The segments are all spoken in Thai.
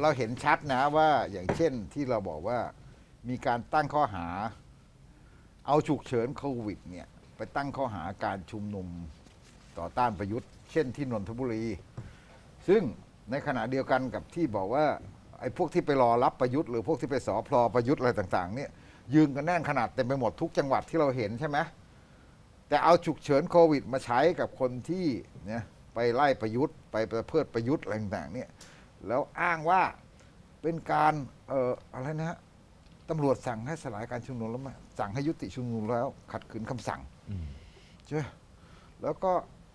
เราเห็นชัดนะว่าอย่างเช่นที่เราบอกว่ามีการตั้งข้อหา เอาฉุกเฉินโควิดเนี่ยไปตั้งข้อหาการชุมนุมต่อต้านประยุทธ์ เช่นที่นนทบุรี ซึ่งในขณะเดียวกันกับที่บอกว่าไอ้พวกที่ไปรอรับประยุทธ์หรือพวกที่ไปสอพลอประยุทธ์อะไรต่างๆ เนี่ยยืนกันแน่นขนาดเต็มไปหมดทุกจังหวัดที่เราเห็นใช่ไหมแต่เอาฉุกเฉินโควิด มาใช้กับคนที่เนี่ยไปไล่ประยุทธ์ไปประเพิดประยุทธ์อะไรต่างๆเนี่ย แล้วอ้างว่าเป็นการเอ่ออะไรนะฮะตำรวจสั่งให้สลายการชุมนุมแล้วไหมสั่งให้ยุติชุมนุมแล้ว ขัดขืนคำสั่งอืม ใช่ไหมแล้วก็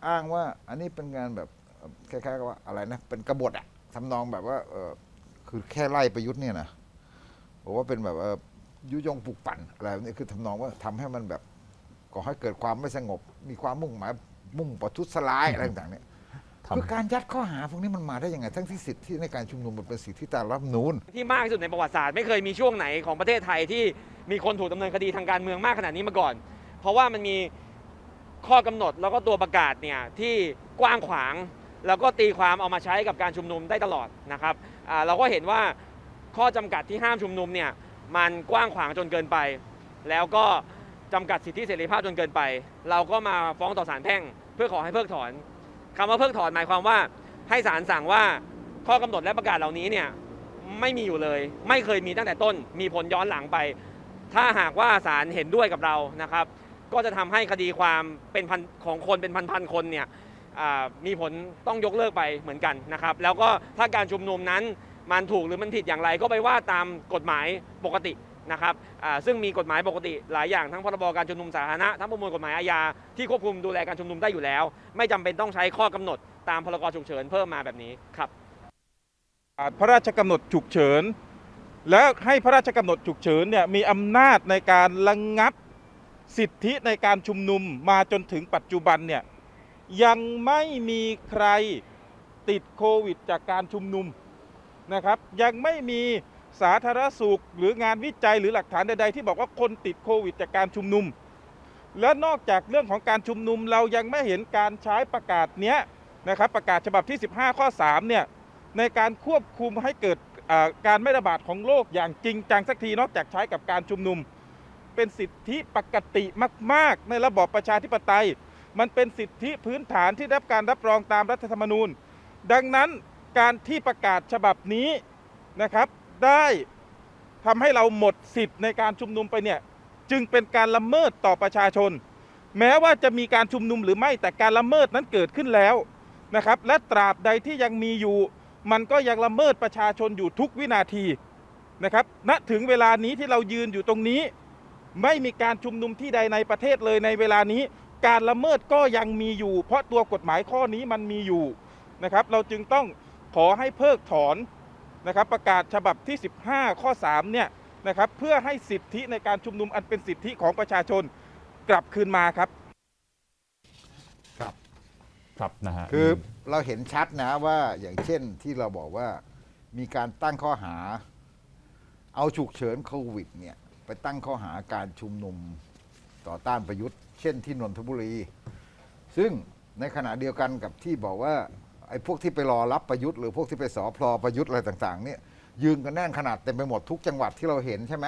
อ้างว่าอันนี้เป็นงานแบบเอ่อคล้ายๆกับว่าอะไรนะ เป็นกบฏอะทำนองแบบว่าเออคือแค่ไล่ประยุทธ์เนี่ยนะบอกว่าเป็นแบบว่ายุยงปลุกปั่นอะไรแบบนี้คือทำนองว่าทำให้มันแบบก่อให้เกิดความไม่สงบ มีความมุ่งหมายมุ่งประทุษร้ายอะไรต่างๆเนี่ย ทำ คือการยัดข้อหาพวกนี้มันมาได้ยังไง ทั้งที่สิทธิในการชุมนุมมันเป็นสิทธิตามรัฐธรรมนูญ ที่มากที่สุดในประวัติศาสตร์ ไม่เคยมีช่วงไหนของประเทศไทยที่มีคนถูกดำเนินคดีทางการเมืองมากขนาดนี้มาก่อน เพราะว่ามันมีข้อกำหนดแล้วก็ตัวประกาศเนี่ยที่กว้างขวาง แล้วก็ตีความเอามาใช้กับการชุมนุมได้ตลอดนะครับอ่าเราก็เห็นว่าข้อจำกัดที่ห้ามชุมนุมเนี่ยมันกว้างขวางจนเกินไป แล้วก็จำกัดสิทธิเสรีภาพจนเกินไป เราก็มาฟ้องต่อศาลแพ่ง เพื่อขอให้เพิกถอน คำว่าเพิกถอนหมายความว่า ให้ศาลสั่งว่าข้อกำหนดและประกาศเหล่านี้เนี่ยไม่มีอยู่เลย ไม่เคยมีตั้งแต่ต้น มีผลย้อนหลังไป ถ้าหากว่าศาลเห็นด้วยกับเรานะครับ ก็จะทำให้คดีความเป็นพันของคนเป็นพันๆคนเนี่ยมีผลต้องยกเลิกไปเหมือนกันนะครับ แล้วก็ถ้าการชุมนุมนั้นมันถูกหรือมันผิดอย่างไรก็ไปว่าตามกฎหมายปกติ นะครับซึ่งมีกฎหมายปกติหลายอย่างทั้งพรบการชุมนุมสาธารณะทั้งประมวลกฎหมายอาญาที่ควบคุมดูแลการชุมนุมได้อยู่แล้ว ไม่จำเป็นต้องใช้ข้อกำหนดตามพรกฉุกเฉินเพิ่มมาแบบนี้ครับพระราชกำหนดฉุกเฉิน และให้พระราชกำหนดฉุกเฉินเนี่ยมีอำนาจในการระงงับสิทธิในการชุมนุมมาจนถึงปัจจุบันเนี่ยยังไม่มีใครติดโควิดจากการชุมนุมนะครับ ยังไม่มี สาธารณสุข หรืองานวิจัยหรือหลักฐานใดๆที่บอกว่าคนติดโควิดจากการชุมนุม และนอกจากเรื่องของการชุมนุมเรายังไม่เห็นการใช้ประกาศเนี้ยนะครับประกาศฉบับที่ 15 ข้อ 3 เนี่ยในการควบคุมให้เกิดการไม่ระบาดของโรคอย่างจริงจังสักทีนอกจากใช้กับการชุมนุม เป็นสิทธิปกติมาก ๆ ในระบอบประชาธิปไตย มันเป็นสิทธิพื้นฐานที่ได้รับการรับรองตามรัฐธรรมนูญ ดังนั้นการที่ประกาศฉบับนี้นะครับ ได้ทำให้เราหมดสิทธิ์ในการชุมนุมไปเนี่ย จึงเป็นการละเมิดต่อประชาชน แม้ว่าจะมีการชุมนุมหรือไม่แต่การละเมิดนั้นเกิดขึ้นแล้วนะครับ และตราบใดที่ยังมีอยู่ มันก็ยังละเมิดประชาชนอยู่ทุกวินาทีนะครับณถึงเวลานี้ที่เรายืนอยู่ตรงนี้ ไม่มีการชุมนุมที่ใดในประเทศเลยในเวลานี้ การละเมิดก็ยังมีอยู่ เพราะตัวกฎหมายข้อนี้มันมีอยู่นะครับ เราจึงต้องขอให้เพิกถอน นะครับประกาศฉบับที่ 15 ข้อ3เนี่ยนะครับเพื่อให้สิทธิในการชุมนุมอันเป็นสิทธิของประชาชนกลับคืนมาครับครับนะฮะคือเราเห็นชัดนะว่าอย่างเช่นที่เราบอกว่ามีการตั้งข้อหา เอาฉุกเฉินโควิดเนี่ยไปตั้งข้อหาการชุมนุมต่อต้านประยุทธ์ เช่นที่นนทบุรี ซึ่งในขณะเดียวกันกับที่บอกว่า ไอ้พวกที่ไปรอรับประยุทธ์หรือพวกที่ไปสอพลอประยุทธ์อะไรต่างๆเนี่ยยืนกันแน่นขนาดเต็มไปหมดทุกจังหวัดที่เราเห็นใช่ไหม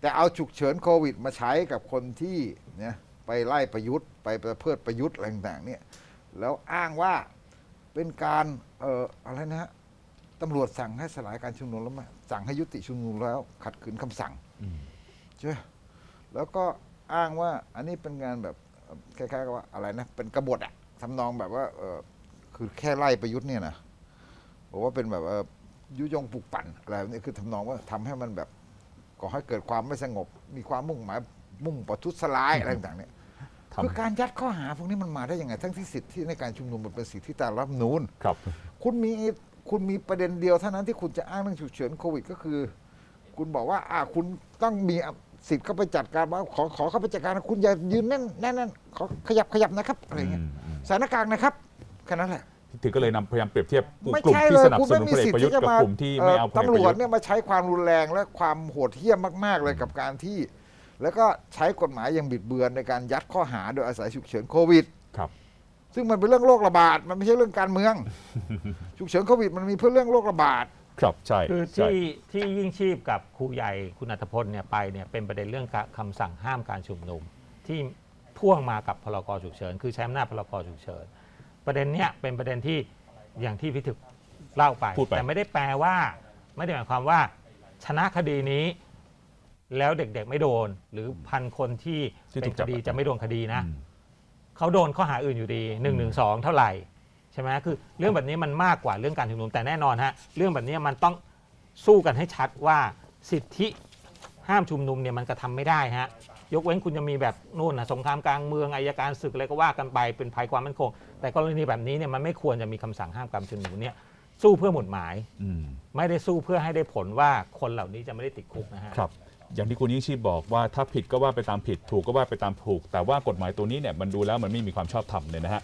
แต่เอาฉุกเฉินโควิด มาใช้กับคนที่เนี่ยไปไล่ประยุทธ์ ไปประเพิดประยุทธ์อะไรต่างๆเนี่ยแล้วอ้างว่าเป็นการเอ่ออะไรนะฮะตำรวจสั่งให้สลายการชุมนุมแล้วไหมสั่งให้ยุติชุมนุมแล้ว ขัดขืนคำสั่งอืมใช่ไหมแล้วก็อ้างว่าอันนี้เป็นงานแบบเอ่อคล้ายๆกับว่าอะไรนะเป็นกบฏอะทำนองแบบว่าเออ คือแค่ไล่ประยุทธ์เนี่ยนะบอกว่าเป็นแบบเอ่อยุยงปลุกปั่นอะไรแบบนี้คือทำนองว่าทำให้มันแบบก่อให้เกิดความไม่สงบ มีความมุ่งหมายมุ่งประทุษร้ายอะไรต่างๆเนี่ยทำคือการยัดข้อหาพวกนี้มันมาได้ยังไง ทั้งที่สิทธิในการชุมนุมมันเป็นสิทธิตามรัฐธรรมนูญครับ คุณมีคุณมีประเด็นเดียวเท่านั้นที่คุณจะอ้างเรื่องฉุกเฉินโควิด ก็คือ คุณบอกว่าอ่าคุณต้องมีสิทธิ์เข้าไปจัดการว่าขอขอเข้าไปจัดการนะคุณอย่ายืนแน่นแน่นแน่นขอขยับขยับนะครับอะไรเงี้ยอืมอืมสถานการณ์นะครับ แค่นั้นแหละถึงก็เลยนำพยายามเปรียบเทียบกลุ่มไม่กลุ่มใช่ที่เลยสนับคุณสไม่นุนมีพลเอกสิทประธิ์ยุทที่ธ์จะกับมากลุ่มที่เอ่ไม่อเอาพลเอกประตำรยุวทจธ์เนี่ยมาใช้ความรุนแรงและความโหดเหี้ยมมากๆเลยกับการที่ แล้วก็ใช้กฎหมายอย่างบิดเบือนในการยัดข้อหาโดยอาศัยฉุกเฉินโควิด ครับ ซึ่งมันเป็นเรื่องโรคระบาดมันไม่ใช่เรื่องการเมือง ฉุกเฉินโควิดมันมีเพื่อเรื่องโรคระบาด ครับใช่คือใช่ที่ที่ยิ่งชีพกับครูใหญ่คุณอัตพลเนี่ยไปเนี่ยเป็นประเด็นเรื่องคำสั่งห้ามการชุมนุม ที่พ่วงมากับพรกฉุกเฉินคือใช้อำนาจพรกฉุกเฉิน ประเด็นเนี้ยเป็นประเด็นที่อย่างที่พิถึกเล่าไป พูดไป แต่ไม่ได้แปลว่า ไม่ได้หมายความว่า ชนะคดีนี้ แล้วเด็กๆไม่โดน หรือพันคนที่ที่เป็ถูนกคจับ ดีจะไม่โดนคดีนะ อืม เขาโดนข้อหาอื่นอยู่ดี1นึเท่าไหร่ใช่ไหมคือเรื่องแบบนี้มันมากกว่าเรื่องการชุมนุมแต่แน่นอนฮะเรื่องแบบนี้มันต้องสู้กันให้ชัดว่าสิทธิห้ามชุมนุมเนี่ยมันกระทำไม่ได้ฮะ ยกเว้นคุณจะมีแบบนู่นนะสงครามกลางเมืองอายการศึกอะไรก็ว่ากันไปเป็นภัยความมั่นคง แต่กรณีแบบนี้เนี่ยมันไม่ควรจะมีคำสั่งห้ามการชุมนุมเนี่ยสู้เพื่อหมุดหมายอืมไม่ได้สู้เพื่อให้ได้ผลว่าคนเหล่านี้จะไม่ได้ติดคุกนะฮะครับอย่างที่คุณยิ่งชีพบอกว่าถ้าผิดก็ว่าไปตามผิดถูกก็ว่าไปตามถูก แต่ว่ากฎหมายตัวนี้เนี่ยมันดูแล้วมันไม่มีความชอบธรรมเลยนะฮะ